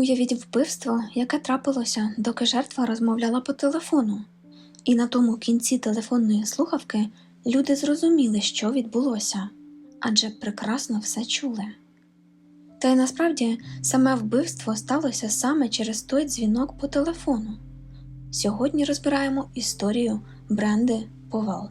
Уявіть вбивство, яке трапилося, доки жертва розмовляла по телефону. І на тому кінці телефонної слухавки люди зрозуміли, що відбулося, адже прекрасно все чули. Та й насправді саме вбивство сталося саме через той дзвінок по телефону. Сьогодні розбираємо історію Бренди Повал.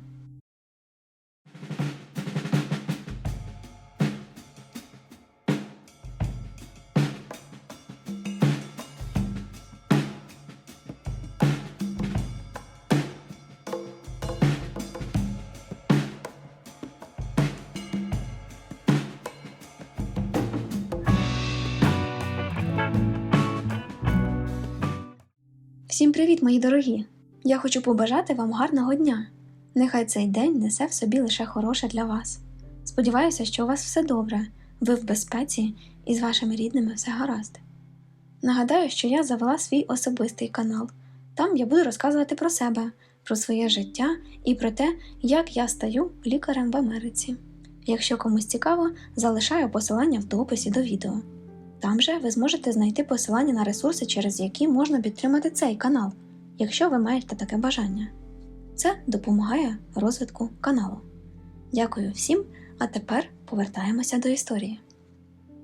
Привіт, мої дорогі! Я хочу побажати вам гарного дня. Нехай цей день несе в собі лише хороше для вас. Сподіваюся, що у вас все добре, ви в безпеці і з вашими рідними все гаразд. Нагадаю, що я завела свій особистий канал. Там я буду розказувати про себе, про своє життя і про те, як я стаю лікарем в Америці. Якщо комусь цікаво, залишаю посилання в дописі до відео. Там же ви зможете знайти посилання на ресурси, через які можна підтримати цей канал, якщо ви маєте таке бажання. Це допомагає розвитку каналу. Дякую всім, а тепер повертаємося до історії.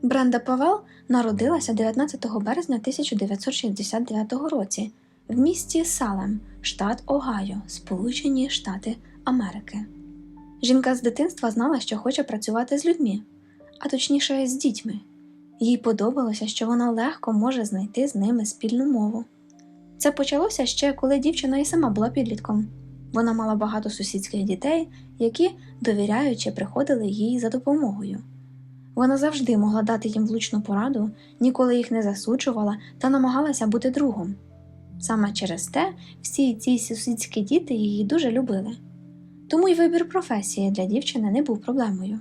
Бренда Павел народилася 19 березня 1969 році в місті Салем, штат Огайо, Сполучені Штати Америки. Жінка з дитинства знала, що хоче працювати з людьми, а точніше з дітьми. Їй подобалося, що вона легко може знайти з ними спільну мову. Це почалося ще коли дівчина і сама була підлітком. Вона мала багато сусідських дітей, які, довіряючи, приходили їй за допомогою. Вона завжди могла дати їм влучну пораду, ніколи їх не засуджувала та намагалася бути другом. Саме через те всі ці сусідські діти її дуже любили. Тому й вибір професії для дівчини не був проблемою.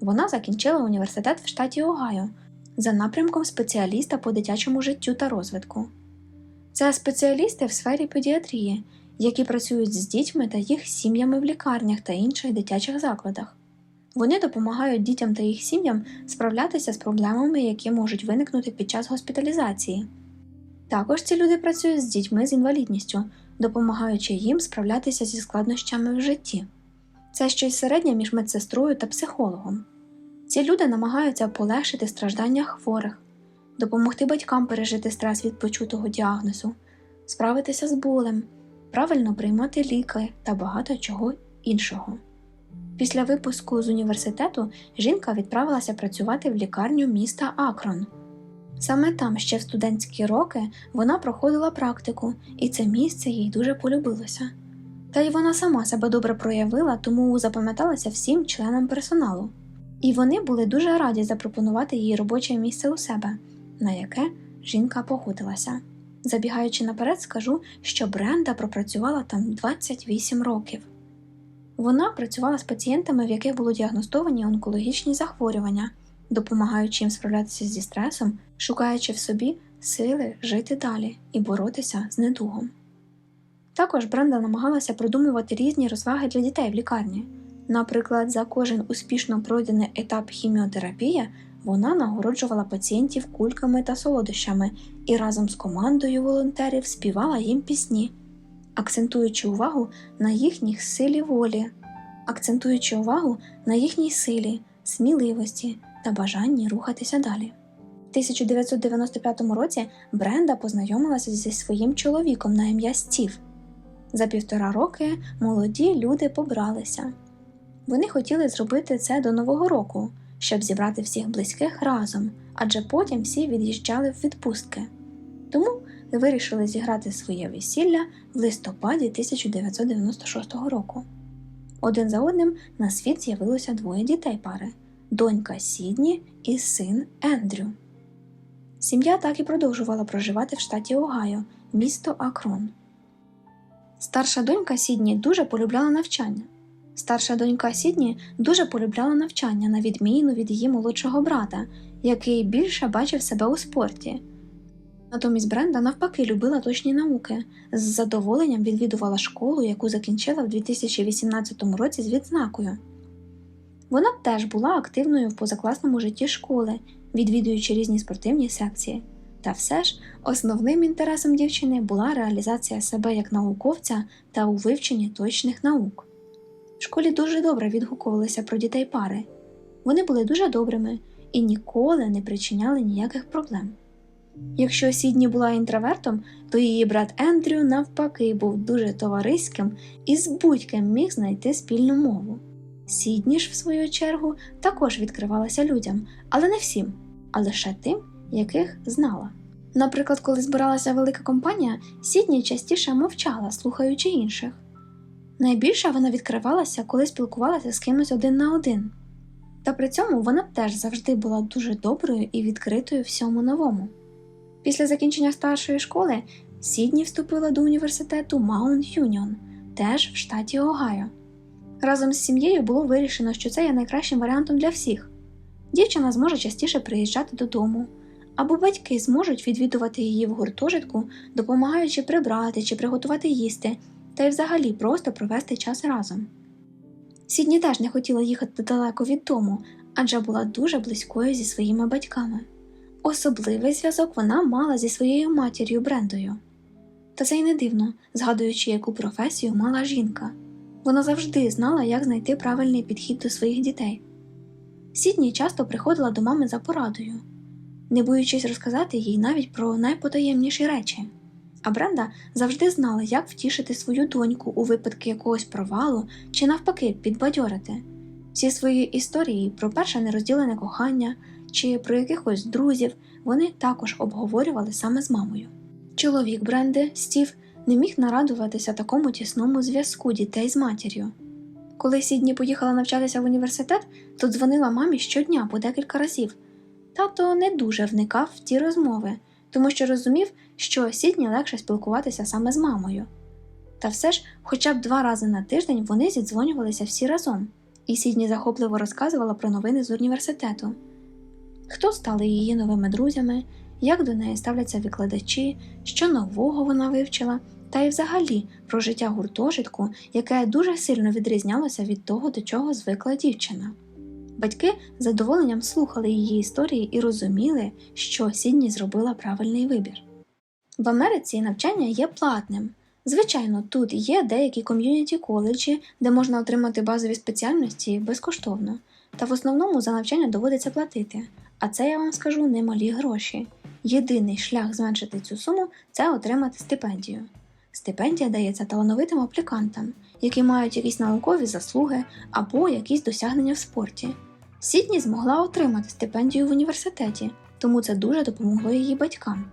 Вона закінчила університет в штаті Огайо за напрямком спеціаліста по дитячому життю та розвитку. Це спеціалісти в сфері педіатрії, які працюють з дітьми та їх сім'ями в лікарнях та інших дитячих закладах. Вони допомагають дітям та їх сім'ям справлятися з проблемами, які можуть виникнути під час госпіталізації. Також ці люди працюють з дітьми з інвалідністю, допомагаючи їм справлятися зі складнощами в житті. Це щось середнє між медсестрою та психологом. Ці люди намагаються полегшити страждання хворих, допомогти батькам пережити стрес від почутого діагнозу, справитися з болем, правильно приймати ліки та багато чого іншого. Після випуску з університету жінка відправилася працювати в лікарню міста Акрон. Саме там, ще в студентські роки, вона проходила практику, і це місце їй дуже полюбилося. Та й вона сама себе добре проявила, тому запам'яталася всім членам персоналу. І вони були дуже раді запропонувати їй робоче місце у себе, на яке жінка погодилася. Забігаючи наперед, скажу, що Бренда пропрацювала там 28 років. Вона працювала з пацієнтами, в яких було діагностовані онкологічні захворювання, допомагаючи їм справлятися зі стресом, шукаючи в собі сили жити далі і боротися з недугом. Також Бренда намагалася придумувати різні розваги для дітей в лікарні. Наприклад, за кожен успішно пройдений етап хіміотерапії вона нагороджувала пацієнтів кульками та солодощами і разом з командою волонтерів співала їм пісні, акцентуючи увагу на їхніх силі волі, акцентуючи увагу на їхній силі, сміливості та бажанні рухатися далі. В 1995 році Бренда познайомилася зі своїм чоловіком на ім'я Стів. За півтора роки молоді люди побралися. Вони хотіли зробити це до Нового року, щоб зібрати всіх близьких разом, адже потім всі від'їжджали в відпустки. Тому вирішили зіграти своє весілля в листопаді 1996 року. Один за одним на світ з'явилося двоє дітей пари донька Сідні і син Ендрю. Сім'я так і продовжувала проживати в штаті Огайо, місто Акрон. Старша донька Сідні дуже полюбляла навчання. Старша донька Сідні дуже полюбляла навчання, на відміну від її молодшого брата, який більше бачив себе у спорті. Натомість Бренда навпаки любила точні науки, з задоволенням відвідувала школу, яку закінчила в 2018 році з відзнакою. Вона теж була активною в позакласному житті школи, відвідуючи різні спортивні секції. Та все ж основним інтересом дівчини була реалізація себе як науковця та у вивченні точних наук. В школі дуже добре відгукувалися про дітей пари. Вони були дуже добрими і ніколи не причиняли ніяких проблем. Якщо Сідні була інтровертом, то її брат Ендрю, навпаки, був дуже товариським і з будь-ким міг знайти спільну мову. Сідні ж, в свою чергу, також відкривалася людям, але не всім, а лише тим, яких знала. Наприклад, коли збиралася велика компанія, Сідні частіше мовчала, слухаючи інших. Найбільше вона відкривалася, коли спілкувалася з кимось один на один. Та при цьому вона теж завжди була дуже доброю і відкритою всьому новому. Після закінчення старшої школи Сідні вступила до університету Маунт Юніон, теж в штаті Огайо. Разом з сім'єю було вирішено, що це є найкращим варіантом для всіх. Дівчина зможе частіше приїжджати додому, або батьки зможуть відвідувати її в гуртожитку, допомагаючи прибрати чи приготувати їсти, та й взагалі просто провести час разом. Сідні теж не хотіла їхати далеко від дому, адже була дуже близькою зі своїми батьками. Особливий зв'язок вона мала зі своєю матір'ю Брендою. Та це й не дивно, згадуючи, яку професію мала жінка. Вона завжди знала, як знайти правильний підхід до своїх дітей. Сідні часто приходила до мами за порадою, не боючись розказати їй навіть про найпотаємніші речі. А Бренда завжди знала, як втішити свою доньку у випадку якогось провалу чи навпаки підбадьорити. Всі свої історії про перше нерозділене кохання чи про якихось друзів вони також обговорювали саме з мамою. Чоловік Бренди, Стів, не міг нарадуватися такому тісному зв'язку дітей з матір'ю. Коли Сідні поїхала навчатися в університет, то дзвонила мамі щодня по декілька разів. Тато не дуже вникав в ті розмови, тому що розумів, що Сідні легше спілкуватися саме з мамою. Та все ж, хоча б два рази на тиждень вони зідзвонювалися всі разом, і Сідні захопливо розказувала про новини з університету. Хто стали її новими друзями, як до неї ставляться викладачі, що нового вона вивчила, та й взагалі про життя гуртожитку, яке дуже сильно відрізнялося від того, до чого звикла дівчина. Батьки з задоволенням слухали її історії і розуміли, що Сідні зробила правильний вибір. В Америці навчання є платним. Звичайно, тут є деякі ком'юніті коледжі, де можна отримати базові спеціальності безкоштовно, та в основному за навчання доводиться платити. А це я вам скажу немалі гроші. Єдиний шлях зменшити цю суму це отримати стипендію. Стипендія дається талановитим аплікантам, які мають якісь наукові заслуги або якісь досягнення в спорті. Сідні змогла отримати стипендію в університеті, тому це дуже допомогло її батькам.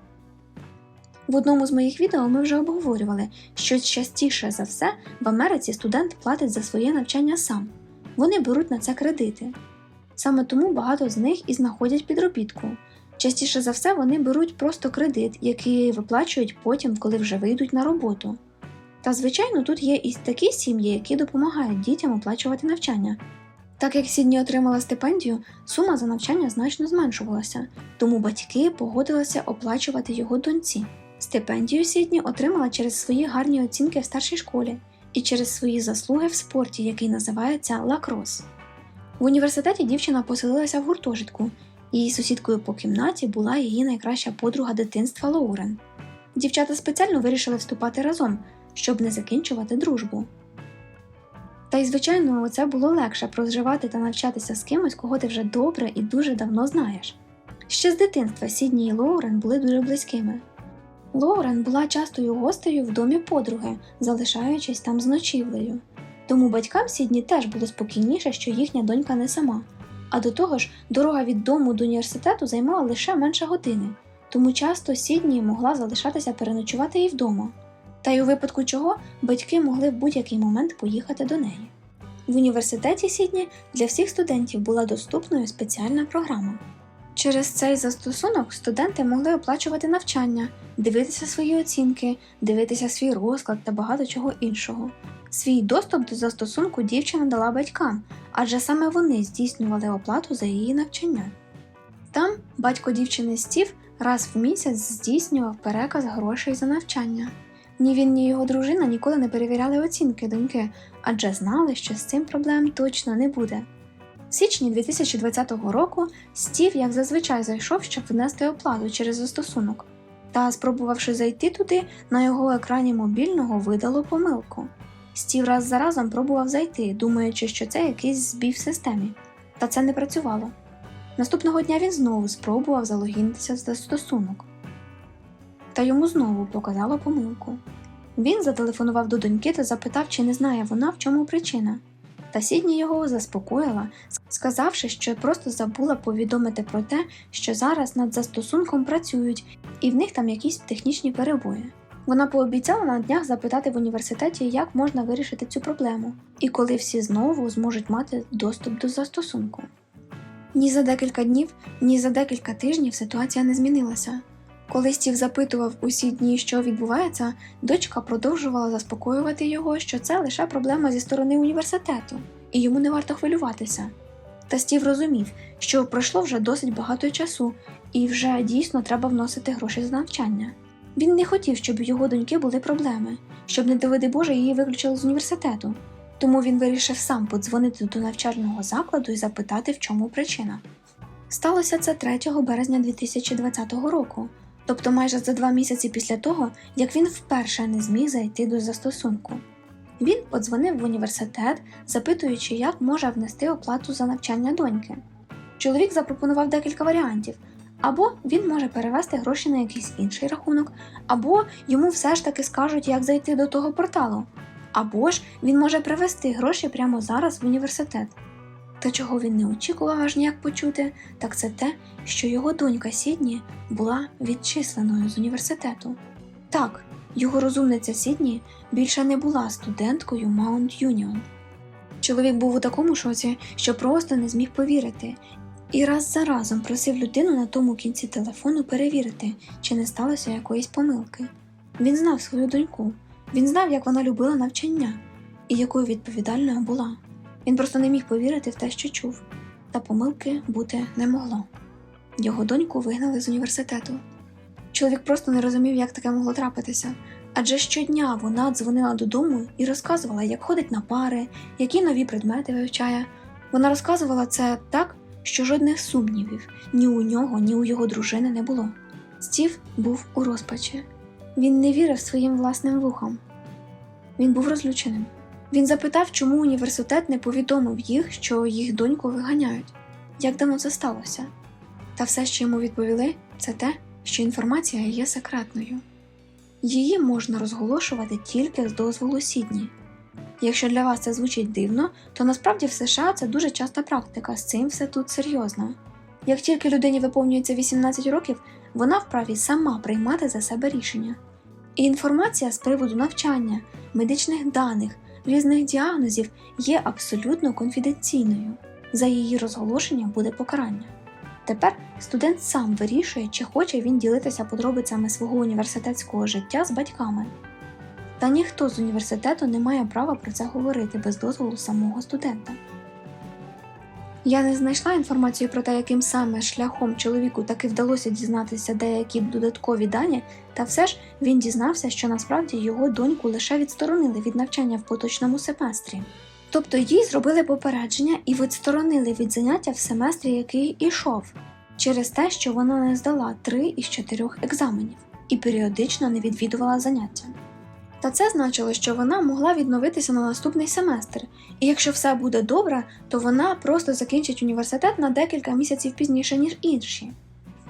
В одному з моїх відео ми вже обговорювали, що частіше за все в Америці студент платить за своє навчання сам. Вони беруть на це кредити. Саме тому багато з них і знаходять підробітку. Частіше за все вони беруть просто кредит, який виплачують потім, коли вже вийдуть на роботу. Та, звичайно, тут є і такі сім'ї, які допомагають дітям оплачувати навчання. Так як Сідні отримала стипендію, сума за навчання значно зменшувалася, тому батьки погодилися оплачувати його доньці. Стипендію Сідні отримала через свої гарні оцінки в старшій школі і через свої заслуги в спорті, який називається лакрос. В університеті дівчина поселилася в гуртожитку, Її сусідкою по кімнаті була її найкраща подруга дитинства Лоурен. Дівчата спеціально вирішили вступати разом, щоб не закінчувати дружбу. Та й, звичайно, це було легше проживати та навчатися з кимось, кого ти вже добре і дуже давно знаєш. Ще з дитинства Сідні і Лоурен були дуже близькими. Лоурен була частою гостею в домі подруги, залишаючись там з ночівлею. Тому батькам Сідні теж було спокійніше, що їхня донька не сама. А до того ж, дорога від дому до університету займала лише менше години, тому часто Сідні могла залишатися переночувати і вдома. Та й у випадку чого батьки могли в будь-який момент поїхати до неї. В університеті Сідні для всіх студентів була доступною спеціальна програма. Через цей застосунок студенти могли оплачувати навчання, дивитися свої оцінки, дивитися свій розклад та багато чого іншого. Свій доступ до застосунку дівчина дала батькам, адже саме вони здійснювали оплату за її навчання. Там батько дівчини Стів раз в місяць здійснював переказ грошей за навчання. Ні він, ні його дружина ніколи не перевіряли оцінки доньки, адже знали, що з цим проблем точно не буде. В січні 2020 року Стів, як зазвичай, зайшов, щоб внести оплату через застосунок. Та, спробувавши зайти туди, на його екрані мобільного видало помилку. Стів раз за разом пробував зайти, думаючи, що це якийсь збій в системі. Та це не працювало. Наступного дня він знову спробував залогінитися в застосунок. Та йому знову показало помилку. Він зателефонував до доньки та запитав, чи не знає вона, в чому причина. Та Сідні його заспокоїла, сказавши, що просто забула повідомити про те, що зараз над застосунком працюють і в них там якісь технічні перебої. Вона пообіцяла на днях запитати в університеті, як можна вирішити цю проблему, і коли всі знову зможуть мати доступ до застосунку. Ні за декілька днів, ні за декілька тижнів ситуація не змінилася. Коли Стів запитував усі дні, що відбувається, дочка продовжувала заспокоювати його, що це лише проблема зі сторони університету, і йому не варто хвилюватися. Та Стів розумів, що пройшло вже досить багато часу, і вже дійсно треба вносити гроші за навчання. Він не хотів, щоб у його доньки були проблеми, щоб, не доведи Боже, її виключили з університету. Тому він вирішив сам подзвонити до навчального закладу і запитати, в чому причина. Сталося це 3 березня 2020 року, тобто майже за два місяці після того, як він вперше не зміг зайти до застосунку. Він подзвонив в університет, запитуючи, як може внести оплату за навчання доньки. Чоловік запропонував декілька варіантів. Або він може перевести гроші на якийсь інший рахунок, або йому все ж таки скажуть, як зайти до того порталу, або ж він може привезти гроші прямо зараз в університет. Та чого він не очікував аж ніяк почути, так це те, що його донька Сідні була відчисленою з університету. Так, його розумниця Сідні більше не була студенткою Маунт Юніон. Чоловік був у такому шоці, що просто не зміг повірити, і раз за разом просив людину на тому кінці телефону перевірити, чи не сталося якоїсь помилки. Він знав свою доньку, він знав, як вона любила навчання і якою відповідальною була. Він просто не міг повірити в те, що чув, та помилки бути не могло. Його доньку вигнали з університету. Чоловік просто не розумів, як таке могло трапитися, адже щодня вона дзвонила додому і розказувала, як ходить на пари, які нові предмети вивчає. Вона розказувала це так, що жодних сумнівів ні у нього, ні у його дружини не було. Стів був у розпачі. Він не вірив своїм власним вухам. Він був розлюченим. Він запитав, чому університет не повідомив їх, що їх доньку виганяють, як давно це сталося. Та все, що йому відповіли, це те, що інформація є секретною. Її можна розголошувати тільки з дозволу Сідні. Якщо для вас це звучить дивно, то насправді в США це дуже часта практика, з цим все тут серйозно. Як тільки людині виповнюється 18 років, вона вправі сама приймати за себе рішення. І інформація з приводу навчання, медичних даних, різних діагнозів є абсолютно конфіденційною. За її розголошення буде покарання. Тепер студент сам вирішує, чи хоче він ділитися подробицями свого університетського життя з батьками. Та ніхто з університету не має права про це говорити без дозволу самого студента. Я не знайшла інформацію про те, яким саме шляхом чоловіку таки вдалося дізнатися деякі додаткові дані, та все ж він дізнався, що насправді його доньку лише відсторонили від навчання в поточному семестрі. Тобто їй зробили попередження і відсторонили від заняття в семестрі, який ішов, через те, що вона не здала три із чотирьох екзаменів і періодично не відвідувала заняття. Та це значило, що вона могла відновитися на наступний семестр, і якщо все буде добре, то вона просто закінчить університет на декілька місяців пізніше, ніж інші.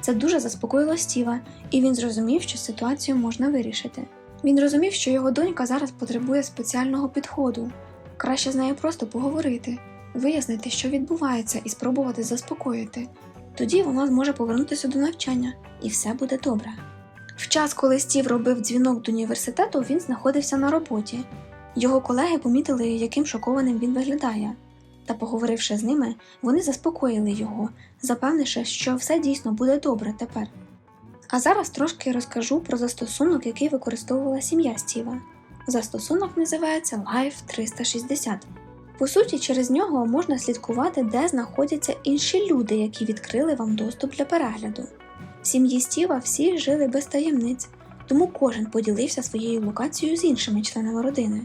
Це дуже заспокоїло Стіва, і він зрозумів, що ситуацію можна вирішити. Він розумів, що його донька зараз потребує спеціального підходу. Краще з нею просто поговорити, вияснити, що відбувається, і спробувати заспокоїти. Тоді вона зможе повернутися до навчання, і все буде добре. В час, коли Стів робив дзвінок до університету, він знаходився на роботі. Його колеги помітили, яким шокованим він виглядає. Та, поговоривши з ними, вони заспокоїли його, запевнивши, що все дійсно буде добре тепер. А зараз трошки розкажу про застосунок, який використовувала сім'я Стіва. Застосунок називається Life 360. По суті, через нього можна слідкувати, де знаходяться інші люди, які відкрили вам доступ для перегляду. В сім'ї Стіва всі жили без таємниць, тому кожен поділився своєю локацією з іншими членами родини.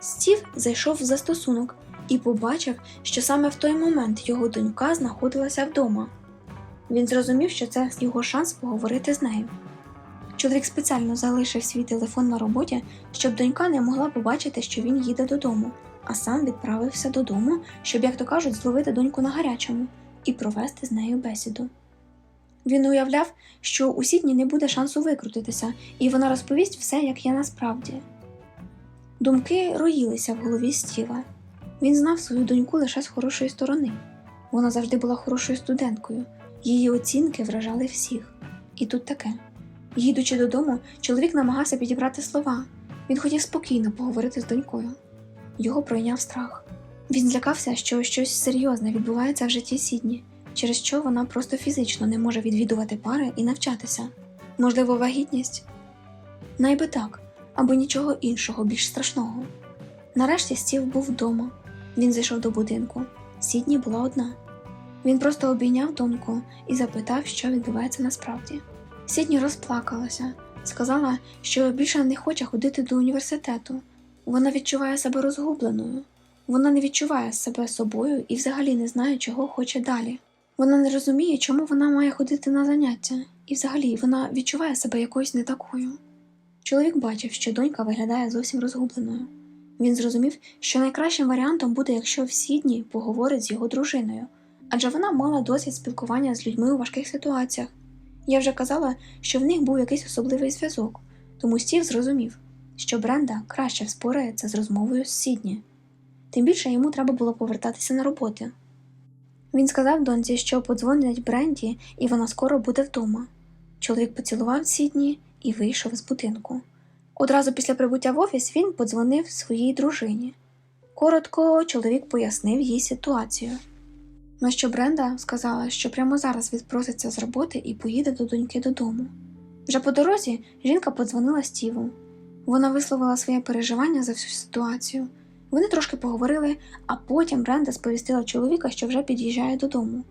Стів зайшов в застосунок і побачив, що саме в той момент його донька знаходилася вдома. Він зрозумів, що це його шанс поговорити з нею. Чоловік спеціально залишив свій телефон на роботі, щоб донька не могла побачити, що він їде додому, а сам відправився додому, щоб, як то кажуть, зловити доньку на гарячому і провести з нею бесіду. Він уявляв, що у Сідні не буде шансу викрутитися, і вона розповість все, як є насправді. Думки роїлися в голові Стіва. Він знав свою доньку лише з хорошої сторони. Вона завжди була хорошою студенткою, її оцінки вражали всіх. І тут таке. Їдучи додому, чоловік намагався підібрати слова. Він хотів спокійно поговорити з донькою. Його пройняв страх. Він злякався, що щось серйозне відбувається в житті Сідні, через що вона просто фізично не може відвідувати пари і навчатися. Можливо, вагітність? Найби так, або нічого іншого більш страшного. Нарешті стів був вдома. Він зайшов до будинку. Сідні була одна. Він просто обійняв доньку і запитав, що відбувається насправді. Сідні розплакалася, сказала, що більше не хоче ходити до університету. Вона відчуває себе розгубленою. Вона не відчуває себе собою і взагалі не знає, чого хоче далі. Вона не розуміє, чому вона має ходити на заняття, і взагалі вона відчуває себе якоюсь не такою. Чоловік бачив, що донька виглядає зовсім розгубленою. Він зрозумів, що найкращим варіантом буде, якщо в Сідні поговорить з його дружиною, адже вона мала досвід спілкування з людьми у важких ситуаціях. Я вже казала, що в них був якийсь особливий зв'язок, тому Стів зрозумів, що Бренда краще вспорається з розмовою з Сідні. Тим більше йому треба було повертатися на роботи. Він сказав доньці, що подзвонить Бренді, і вона скоро буде вдома. Чоловік поцілував Сідні і вийшов з будинку. Одразу після прибуття в офіс він подзвонив своїй дружині. Коротко чоловік пояснив їй ситуацію. На що Бренда сказала, що прямо зараз відпроситься з роботи і поїде до доньки додому. Вже по дорозі жінка подзвонила Стіву. Вона висловила своє переживання за всю ситуацію. Вони трошки поговорили, а потім Бренда сповістила чоловіка, що вже під'їжджає додому.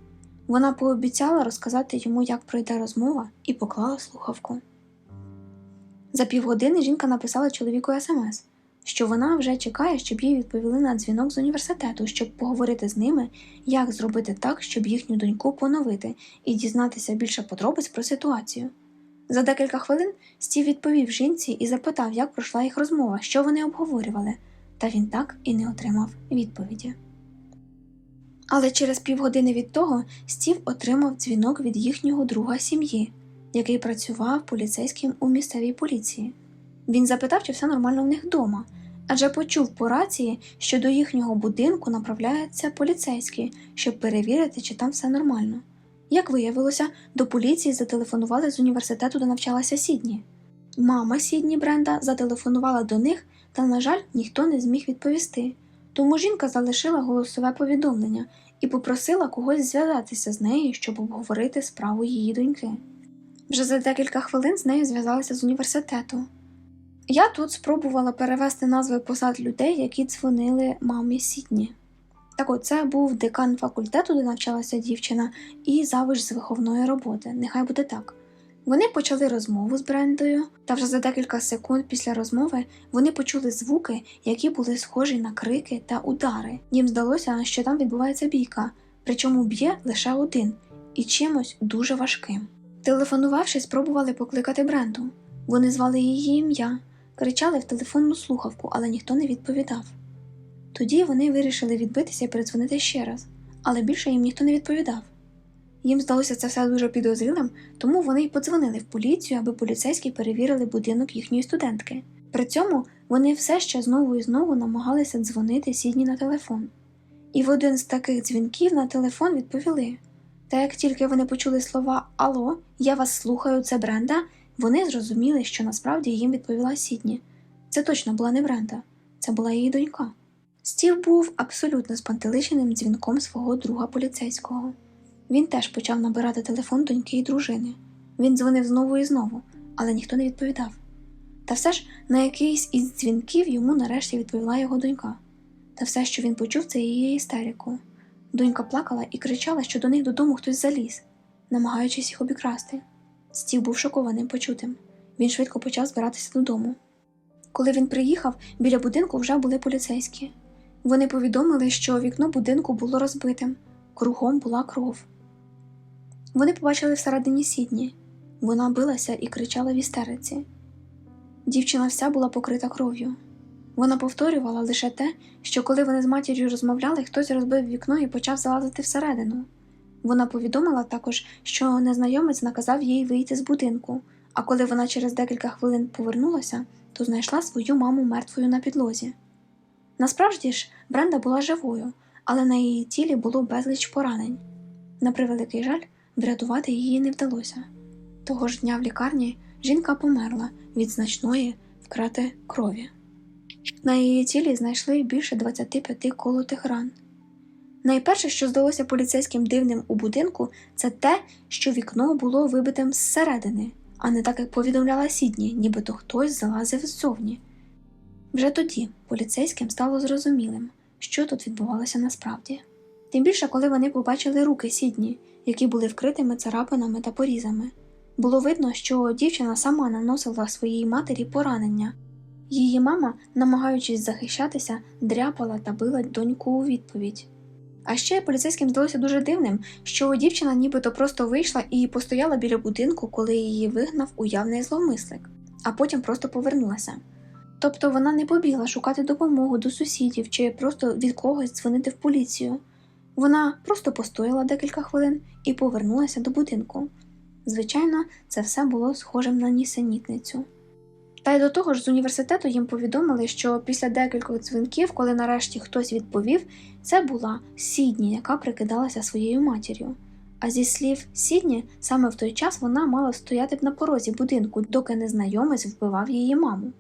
Вона пообіцяла розказати йому, як пройде розмова, і поклала слухавку. За півгодини жінка написала чоловіку смс, що вона вже чекає, щоб їй відповіли на дзвінок з університету, щоб поговорити з ними, як зробити так, щоб їхню доньку поновити і дізнатися більше подробиць про ситуацію. За декілька хвилин Стів відповів жінці і запитав, як пройшла їх розмова, що вони обговорювали, та він так і не отримав відповіді. Але через півгодини від того Стів отримав дзвінок від їхнього друга сім'ї, який працював поліцейським у місцевій поліції. Він запитав, чи все нормально в них вдома, адже почув по рації, що до їхнього будинку направляється поліцейський, щоб перевірити, чи там все нормально. Як виявилося, до поліції зателефонували з університету, де навчалася Сідні. Мама Сідні Бренда зателефонувала до них, та, на жаль, ніхто не зміг відповісти. Тому жінка залишила голосове повідомлення і попросила когось зв'язатися з нею, щоб обговорити справу її доньки. Вже за декілька хвилин з нею зв'язалися з університету. Я тут спробувала перевести назви посад людей, які дзвонили мамі Сідні. Так от це був декан факультету, де навчалася дівчина, і завуч з виховної роботи. Нехай буде так. Вони почали розмову з Брендою, та вже за декілька секунд після розмови вони почули звуки, які були схожі на крики та удари. Їм здалося, що там відбувається бійка, причому б'є лише один і чимось дуже важким. Телефонувавши, спробували покликати Бренду. Вони звали її ім'я, кричали в телефонну слухавку, але ніхто не відповідав. Тоді вони вирішили відбитися і передзвонити ще раз, але більше їм ніхто не відповідав. Їм здалося це все дуже підозрілим, тому вони й подзвонили в поліцію, аби поліцейські перевірили будинок їхньої студентки. При цьому вони все ще знову і знову намагалися дзвонити сідні на телефон. І в один з таких дзвінків на телефон відповіли. Та як тільки вони почули слова Алло, я вас слухаю, це Бренда, вони зрозуміли, що насправді їм відповіла Сідні. Це точно була не Бренда, це була її донька. Стів був абсолютно спантеличеним дзвінком свого друга поліцейського. Він теж почав набирати телефон доньки і дружини. Він дзвонив знову і знову, але ніхто не відповідав. Та все ж на якийсь із дзвінків йому нарешті відповіла його донька. Та все, що він почув, це її істерику. Донька плакала і кричала, що до них додому хтось заліз, намагаючись їх обікрасти. Стів був шокованим почутим. Він швидко почав збиратися додому. Коли він приїхав, біля будинку вже були поліцейські. Вони повідомили, що вікно будинку було розбитим, кругом була кров. Вони побачили всередині Сідні. Вона билася і кричала в істериці. Дівчина вся була покрита кров'ю. Вона повторювала лише те, що коли вони з матір'ю розмовляли, хтось розбив вікно і почав залазити всередину. Вона повідомила також, що незнайомець наказав їй вийти з будинку, а коли вона через декілька хвилин повернулася, то знайшла свою маму мертвою на підлозі. Насправді ж, Бренда була живою, але на її тілі було безліч поранень. На превеликий жаль, врятувати її не вдалося. Того ж дня в лікарні жінка померла від значної вкрати крові. На її тілі знайшли більше 25 колотих ран. Найперше, що здалося поліцейським дивним у будинку, це те, що вікно було вибитим зсередини, а не так, як повідомляла Сідні, нібито хтось залазив ззовні. Вже тоді поліцейським стало зрозумілим, що тут відбувалося насправді. Тим більше, коли вони побачили руки Сідні, які були вкритими царапинами та порізами. Було видно, що дівчина сама наносила своїй матері поранення. Її мама, намагаючись захищатися, дряпала та била доньку у відповідь. А ще поліцейським здалося дуже дивним, що дівчина нібито просто вийшла і постояла біля будинку, коли її вигнав уявний зловмисник, а потім просто повернулася. Тобто вона не побігла шукати допомогу до сусідів чи просто від когось дзвонити в поліцію. Вона просто постояла декілька хвилин і повернулася до будинку. Звичайно, це все було схожим на нісенітницю. Та й до того ж з університету їм повідомили, що після декількох дзвінків, коли нарешті хтось відповів, це була Сідні, яка прикидалася своєю матір'ю. А зі слів Сідні, саме в той час вона мала стояти б на порозі будинку, доки незнайомець вбивав її маму.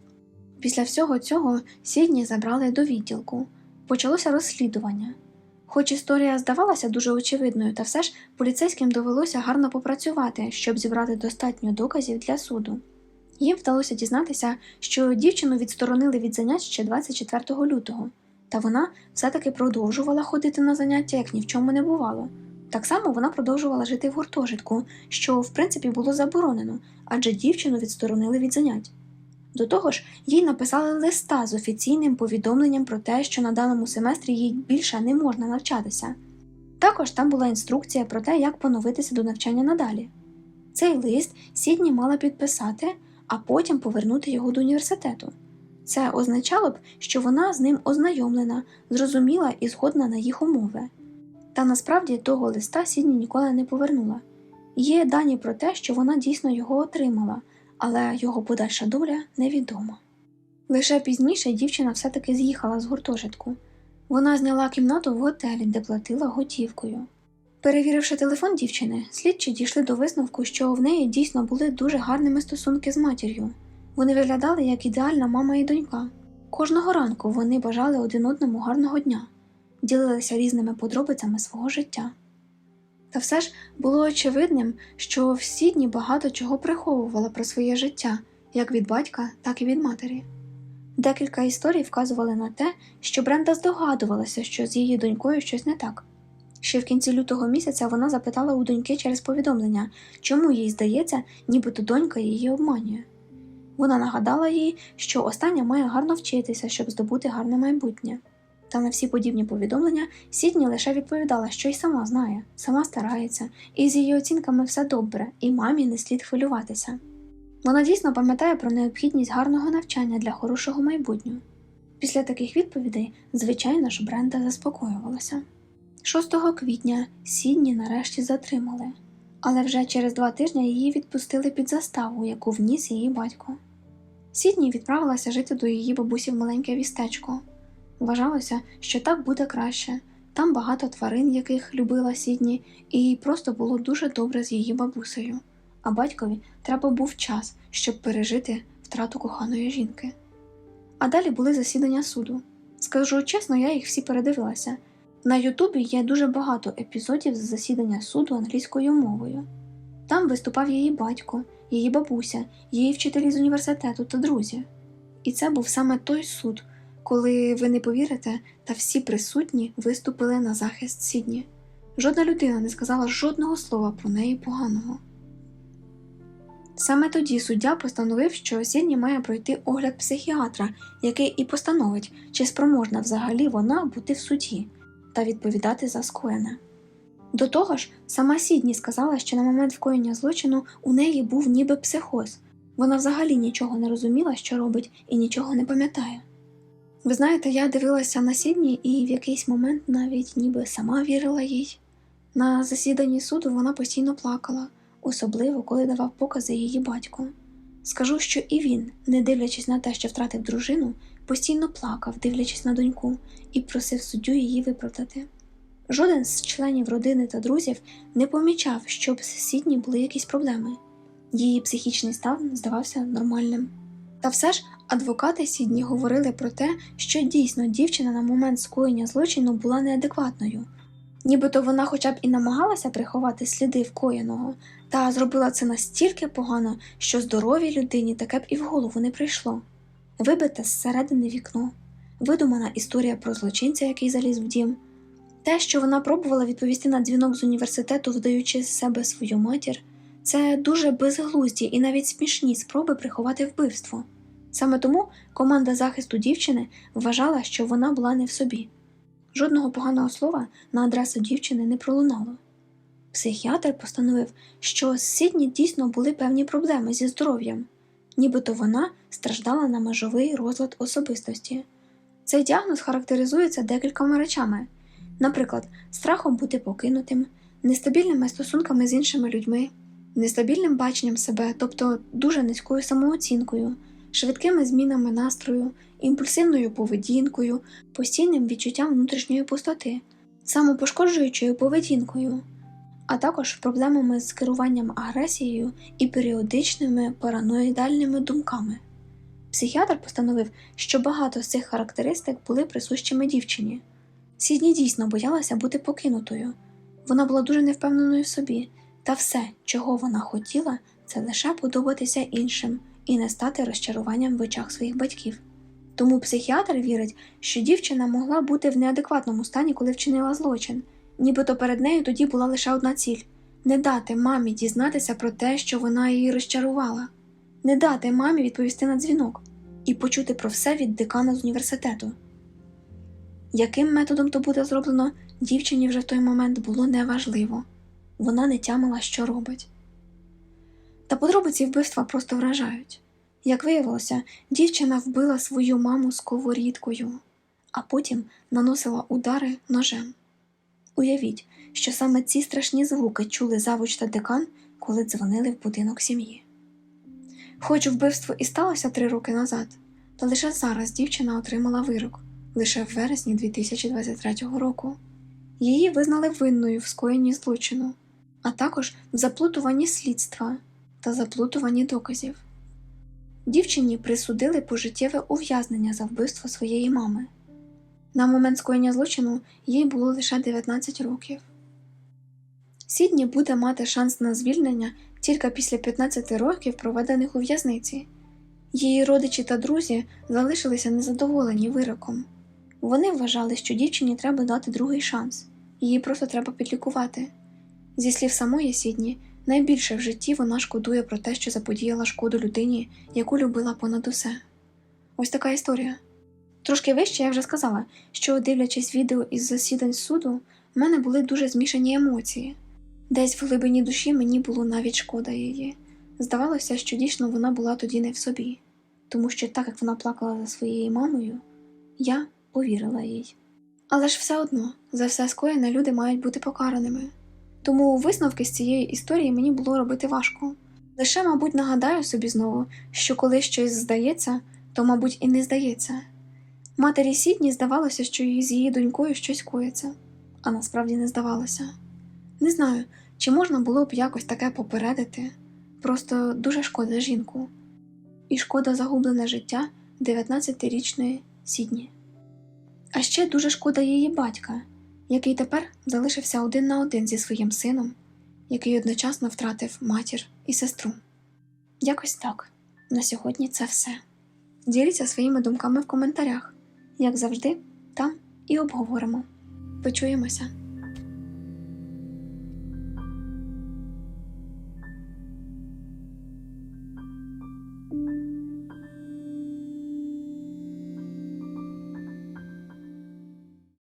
Після всього цього Сідні забрали до відділку. Почалося розслідування. Хоч історія здавалася дуже очевидною, та все ж поліцейським довелося гарно попрацювати, щоб зібрати достатньо доказів для суду. Їм вдалося дізнатися, що дівчину відсторонили від занять ще 24 лютого, та вона все-таки продовжувала ходити на заняття, як ні в чому не бувало. Так само вона продовжувала жити в гуртожитку, що в принципі було заборонено, адже дівчину відсторонили від занять. До того ж, їй написали листа з офіційним повідомленням про те, що на даному семестрі їй більше не можна навчатися. Також там була інструкція про те, як поновитися до навчання надалі. Цей лист Сідні мала підписати, а потім повернути його до університету. Це означало б, що вона з ним ознайомлена, зрозуміла і згодна на їх умови. Та насправді того листа Сідні ніколи не повернула. Є дані про те, що вона дійсно його отримала, але його подальша доля невідома. Лише пізніше дівчина все-таки з'їхала з гуртожитку. Вона зняла кімнату в готелі, де платила готівкою. Перевіривши телефон дівчини, слідчі дійшли до висновку, що в неї дійсно були дуже гарними стосунки з матір'ю. Вони виглядали як ідеальна мама і донька. Кожного ранку вони бажали один одному гарного дня, ділилися різними подробицями свого життя. Та все ж було очевидним, що в Сідні багато чого приховувала про своє життя, як від батька, так і від матері. Декілька історій вказували на те, що Бренда здогадувалася, що з її донькою щось не так. Ще в кінці лютого місяця вона запитала у доньки через повідомлення, чому їй здається, нібито донька її обманює. Вона нагадала їй, що остання має гарно вчитися, щоб здобути гарне майбутнє. Та на всі подібні повідомлення Сідні лише відповідала, що й сама знає, сама старається, і з її оцінками все добре, і мамі не слід хвилюватися. Вона дійсно пам'ятає про необхідність гарного навчання для хорошого майбутнього. Після таких відповідей, звичайно ж, Бренда заспокоювалася. 6 квітня Сідні нарешті затримали, але вже через два тижні її відпустили під заставу, яку вніс її батько. Сідні відправилася жити до її бабусі в маленьке вістечко. Вважалося, що так буде краще. Там багато тварин, яких любила Сідні, і їй просто було дуже добре з її бабусею. А батькові треба був час, щоб пережити втрату коханої жінки. А далі були засідання суду. Скажу чесно, я їх всі передивилася. На Ютубі є дуже багато епізодів з засідання суду англійською мовою. Там виступав її батько, її бабуся, її вчителі з університету та друзі. І це був саме той суд, коли ви не повірите, та всі присутні виступили на захист Сідні. Жодна людина не сказала жодного слова про неї поганого. Саме тоді суддя постановив, що Сідні має пройти огляд психіатра, який і постановить, чи спроможна взагалі вона бути в суді та відповідати за скоєне. До того ж, сама Сідні сказала, що на момент вкоєння злочину у неї був ніби психоз. Вона взагалі нічого не розуміла, що робить, і нічого не пам'ятає. Ви знаєте, я дивилася на Сідні і в якийсь момент навіть ніби сама вірила їй. На засіданні суду вона постійно плакала, особливо коли давав покази її батько. Скажу, що і він, не дивлячись на те, що втратив дружину, постійно плакав, дивлячись на доньку, і просив суддю її виправдати. Жоден з членів родини та друзів не помічав, щоб з Сідні були якісь проблеми. Її психічний стан здавався нормальним. Та все ж адвокати Сідні говорили про те, що дійсно дівчина на момент скоєння злочину була неадекватною. Нібито вона хоча б і намагалася приховати сліди вкоєного, та зробила це настільки погано, що здоровій людині таке б і в голову не прийшло. Вибите зсередини вікно, видумана історія про злочинця, який заліз в дім, те, що вона пробувала відповісти на дзвінок з університету, вдаючи з себе свою матір, це дуже безглузді і навіть смішні спроби приховати вбивство. Саме тому команда захисту дівчини вважала, що вона була не в собі. Жодного поганого слова на адресу дівчини не пролунало. Психіатр постановив, що з Сідні дійсно були певні проблеми зі здоров'ям, нібито вона страждала на межовий розлад особистості. Цей діагноз характеризується декількома речами, наприклад, страхом бути покинутим, нестабільними стосунками з іншими людьми, нестабільним баченням себе, тобто дуже низькою самооцінкою, швидкими змінами настрою, імпульсивною поведінкою, постійним відчуттям внутрішньої пустоти, самопошкоджуючою поведінкою, а також проблемами з керуванням агресією і періодичними параноїдальними думками. Психіатр постановив, що багато з цих характеристик були присущими дівчині. Сідні дійсно боялася бути покинутою. Вона була дуже невпевненою в собі, та все, чого вона хотіла, це лише подобатися іншим і не стати розчаруванням в очах своїх батьків. Тому психіатр вірить, що дівчина могла бути в неадекватному стані, коли вчинила злочин, нібито перед нею тоді була лише одна ціль не дати мамі дізнатися про те, що вона її розчарувала, не дати мамі відповісти на дзвінок і почути про все від декана з університету. Яким методом то буде зроблено, дівчині вже в той момент було неважливо вона не тямила, що робить. Та подробиці вбивства просто вражають. Як виявилося, дівчина вбила свою маму сковорідкою, а потім наносила удари ножем. Уявіть, що саме ці страшні звуки чули завуч та декан, коли дзвонили в будинок сім'ї. Хоч вбивство і сталося три роки назад, та лише зараз дівчина отримала вирок лише в вересні 2023 року. Її визнали винною в скоєнні злочину, а також в заплутуванні слідства та заплутуванні доказів. Дівчині присудили пожиттєве ув'язнення за вбивство своєї мами. На момент скоєння злочину їй було лише 19 років. Сідні буде мати шанс на звільнення тільки після 15 років, проведених у в'язниці. Її родичі та друзі залишилися незадоволені вироком. Вони вважали, що дівчині треба дати другий шанс, її просто треба підлікувати. Зі слів самої Сідні, найбільше в житті вона шкодує про те, що заподіяла шкоду людині, яку любила понад усе. Ось така історія. Трошки вище я вже сказала, що, дивлячись відео із засідань суду, в мене були дуже змішані емоції. Десь в глибині душі мені було навіть шкода її. Здавалося, що дійсно вона була тоді не в собі, тому що так як вона плакала за своєю мамою, я повірила їй. Але ж все одно за все скоєне люди мають бути покараними. Тому висновки з цієї історії мені було робити важко. Лише, мабуть, нагадаю собі знову, що коли щось здається, то, мабуть, і не здається. Матері Сідні здавалося, що її з її донькою щось коїться, а насправді не здавалося. Не знаю, чи можна було б якось таке попередити, просто дуже шкода жінку, і шкода загублене життя 19-річної Сідні. А ще дуже шкода її батька, який тепер залишився один на один зі своїм сином, який одночасно втратив матір і сестру. Якось так. На сьогодні це все. Діліться своїми думками в коментарях. Як завжди, там і обговоримо. Почуємося!